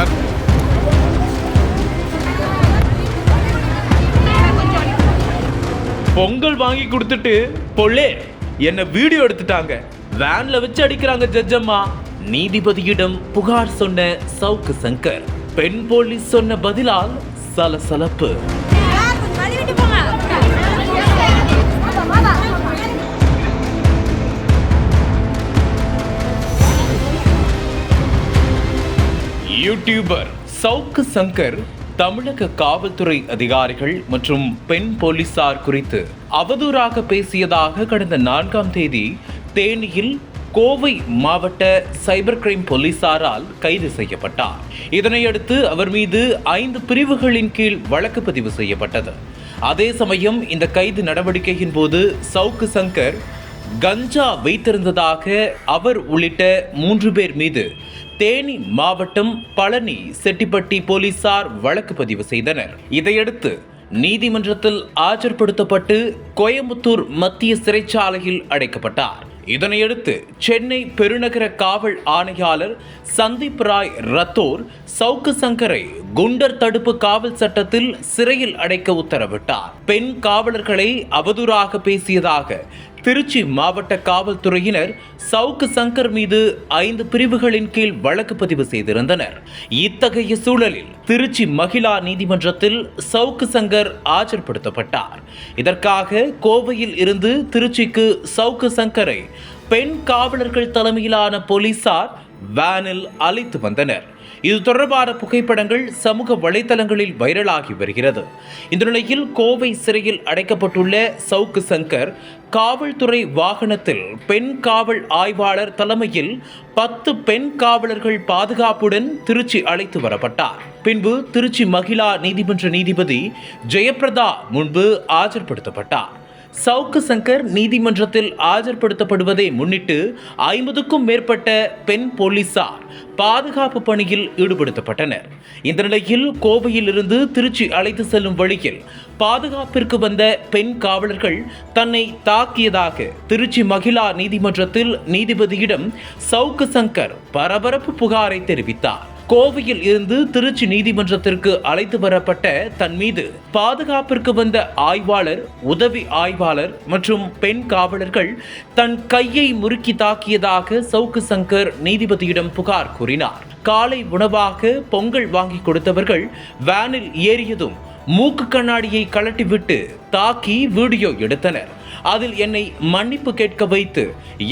Sir. Pongal வாங்கி கொடுத்துட்டு பொள்ளே என்ன வீடியோ எடுத்துட்டாங்க. வேன்ல வச்சு அடிக்கிறாங்க ஜட்ஜம்மா. நீதிபதியிடம் புகார் சொன்ன சவுக்கு சங்கர் பெண் போலீஸ் சொன்ன பதிலால் சலசலப்பு. யூடியூபர் சவுக்கு சங்கர் தமிழக காவல்துறை அதிகாரிகள் மற்றும் பெண் போலீசார் குறித்து அவதூறாக பேசியதாக கடந்த நான்காம் தேதி தேனியில் கோவை மாவட்ட சைபர் கிரைம் போலீசாரால் கைது செய்யப்பட்டார். இதனையடுத்து அவர் மீது ஐந்து பிரிவுகளின் கீழ் வழக்கு பதிவு செய்யப்பட்டது. அதே சமயம் இந்த கைது நடவடிக்கையின் போது சவுக்கு சங்கர் கஞ்சா வைத்திருந்ததாக அவர் உள்ளிட்ட மூன்று பேர் மீது தேனி மாவட்டம் பழனி செட்டிப்பட்டி போலீசார் வழக்கு பதிவு செய்தனர். இதையடுத்து நீதிமன்றத்தில் ஆஜர்படுத்தப்பட்டு கோயம்புத்தூர் மத்திய சிறைச்சாலையில் அடைக்கப்பட்டார். இதனையடுத்து சென்னை பெருநகர காவல் ஆணையாளர் சந்தீப் ராய் ரத்தோர் சவுக்கு சங்கரை குண்டர் தடுப்பு காவல் சட்டத்தில் சிறையில் அடைக்க உத்தரவிட்டார். பெண் காவலர்களை அவதூறாக பேசியதாக திருச்சி மாவட்ட காவல்துறையினர் சவுக்கு சங்கர் மீது ஐந்து பிரிவுகளின் கீழ் வழக்கு பதிவு செய்திருந்தனர். இத்தகைய சூழலில் திருச்சி மகிழா நீதிமன்றத்தில் சவுக்கு சங்கர் ஆஜர்படுத்தப்பட்டார். இதற்காக கோவையில் இருந்து திருச்சிக்கு சவுக்கு சங்கரை பெண் காவலர்கள் தலைமையிலான போலீசார் வேனில் அழைத்து வந்தனர். இது தொடர்பான புகைப்படங்கள் சமூக வலைதளங்களில் வைரலாகி வருகிறது. இந்த நிலையில் கோவை சிறையில் அடைக்கப்பட்டுள்ள சவுக்கு சங்கர் காவல்துறை வாகனத்தில் பெண் காவல் ஆய்வாளர் தலைமையில் பத்து பெண் காவலர்கள் பாதுகாப்புடன் திருச்சி அழைத்து வரப்பட்டார். பின்பு திருச்சி மகிழா நீதிமன்ற நீதிபதி ஜெயபிரதா முன்பு ஆஜர்படுத்தப்பட்டார். சவுக்கு சங்கர் நீதிமன்றத்தில் ஆஜர்படுத்தப்படுவதை முன்னிட்டு ஐம்பதுக்கும் மேற்பட்ட பெண் போலீசார் பாதுகாப்பு பணியில் ஈடுபடுத்தப்பட்டனர். இந்த நிலையில் கோவையில் இருந்து திருச்சி அழைத்து செல்லும் வழியில் பாதுகாப்பிற்கு வந்த பெண் காவலர்கள் தன்னை தாக்கியதாக திருச்சி மகிழா நீதிமன்றத்தில் நீதிபதியிடம் சவுக்கு சங்கர் பரபரப்பு புகாரை தெரிவித்தார். கோவையில் இருந்து திருச்சி நீதிமன்றத்திற்கு அழைத்து வரப்பட்ட தன் மீது பாதுகாப்பிற்கு வந்த ஆய்வாளர் உதவி ஆய்வாளர் மற்றும் பெண் காவலர்கள் தன் கையை முறுக்கி தாக்கியதாக சவுக்கு சங்கர் நீதிபதியிடம் புகார் கூறினார். காலை உணவாக பொங்கல் வாங்கி கொடுத்தவர்கள் வேனில் ஏறியதும் மூக்கு கண்ணாடியை கழட்டிவிட்டு தாக்கி வீடியோ எடுத்தனர். அதில் என்னை மன்னிப்பு கேட்க வைத்து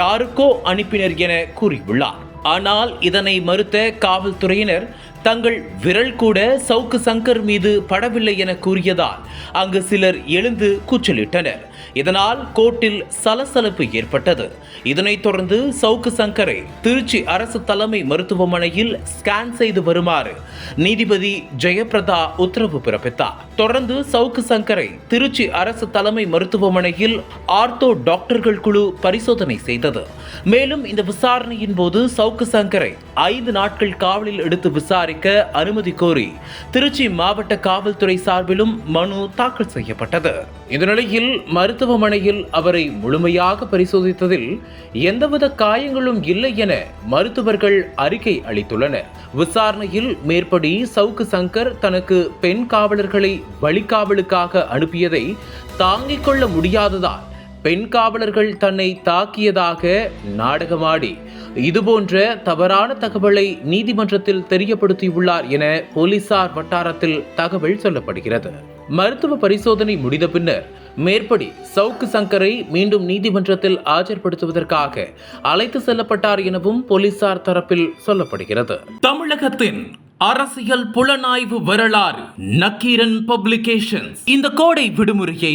யாருக்கோ அனுப்பினர் என கூறியுள்ளார். ஆனால் இதனை மறுத்த காவல்துறையினர் தங்கள் விரல் கூட சவுக்கு சங்கர் மீது படவில்லை என கூறியதால் அங்கு சிலர் எழுந்து கூச்சலிட்டனர். இதனால் கோர்ட்டில் சலசலப்பு ஏற்பட்டது. இதனைத் தொடர்ந்து சவுக்கு சங்கரை திருச்சி அரசு தலைமை மருத்துவமனையில் ஸ்கேன் செய்து வருமாறு நீதிபதி ஜெயபிரதா உத்தரவு பிறப்பித்தார். தொடர்ந்து சவுக்கு சங்கரை திருச்சி அரசு தலைமை மருத்துவமனையில் ஆர்த்தோ டாக்டர்கள் குழு பரிசோதனை செய்தது. மேலும் இந்த விசாரணையின் போது சவுக்கு சங்கரை ஐந்து நாட்கள் காவலில் எடுத்து விசாரி விசாரிக்க அனுமதி கோரி திருச்சி மாவட்ட காவல்துறை சார்பிலும் மனு தாக்கல் செய்யப்பட்டது. இந்த நிலையில் மருத்துவமனையில் அவரை முழுமையாக பரிசோதித்ததில் எந்தவித காயங்களும் இல்லை என மருத்துவர்கள் அறிக்கை அளித்துள்ளனர். விசாரணையில் மேற்படி சவுக்கு சங்கர் தனக்கு பெண் காவலர்களை வழிகாவலுக்காக அனுப்பியதை தாங்கிக் கொள்ள முடியாததால் பெண் காவலர்கள் தன்னை தாக்கியதாக நாடகமாடி. இதுபோன்ற தவறான தகவலை நீதிமன்றத்தில் தெரியப்படுத்தியுள்ளார் என போலீசார் வட்டாரத்தில் தகவல் சொல்லப்படுகிறது. மருத்துவ பரிசோதனை முடிந்த பின்னர் மேற்படி சவுக்கு சங்கரை மீண்டும் நீதிமன்றத்தில் ஆஜர்படுத்துவதற்காக அழைத்து செல்லப்பட்டார் எனவும் போலீசார் தரப்பில் சொல்லப்படுகிறது. தமிழகத்தின் அரசியல் புலனாய்வு வரலாறு நக்கீரன் பப்ளிகேஷன்ஸ். இந்த கோடை விடுமுறையை